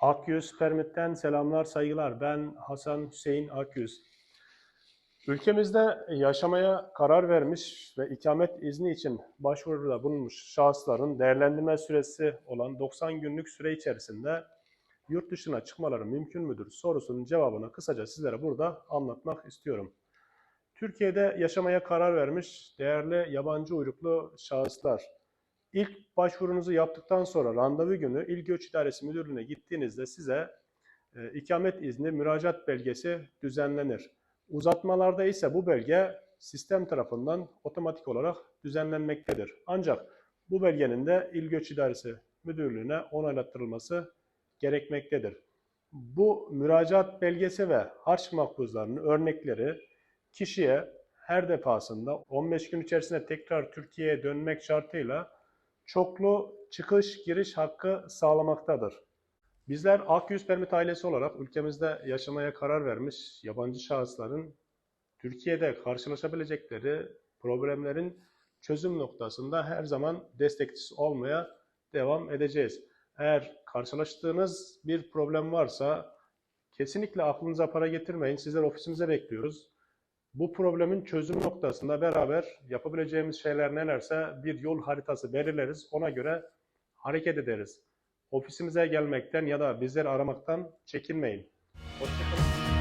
Akyüz Permit'ten selamlar, saygılar. Ben Hasan Hüseyin Akyüz. Ülkemizde yaşamaya karar vermiş ve ikamet izni için başvuruda bulunmuş şahısların değerlendirme süresi olan 90 günlük süre içerisinde yurt dışına çıkmaları mümkün müdür sorusunun cevabını kısaca sizlere burada anlatmak istiyorum. Türkiye'de yaşamaya karar vermiş değerli yabancı uyruklu şahıslar, İlk başvurunuzu yaptıktan sonra randevu günü İl Göç İdaresi Müdürlüğü'ne gittiğinizde size e, ikamet izni müracaat belgesi düzenlenir. Uzatmalarda ise bu belge sistem tarafından otomatik olarak düzenlenmektedir. Ancak bu belgenin de İl Göç İdaresi Müdürlüğü'ne onaylattırılması gerekmektedir. Bu müracaat belgesi ve harç makbuzlarının örnekleri kişiye her defasında 15 gün içerisinde tekrar Türkiye'ye dönmek şartıyla çoklu çıkış giriş hakkı sağlamaktadır. Bizler Akyüz Permit ailesi olarak ülkemizde yaşamaya karar vermiş yabancı şahısların Türkiye'de karşılaşabilecekleri problemlerin çözüm noktasında her zaman destekçisi olmaya devam edeceğiz. Eğer karşılaştığınız bir problem varsa kesinlikle aklınıza para getirmeyin. Sizler ofisimize bekliyoruz. Bu problemin çözüm noktasında beraber yapabileceğimiz şeyler nelerse bir yol haritası belirleriz. Ona göre hareket ederiz. Ofisimize gelmekten ya da bizleri aramaktan çekinmeyin. Hoşçakalın.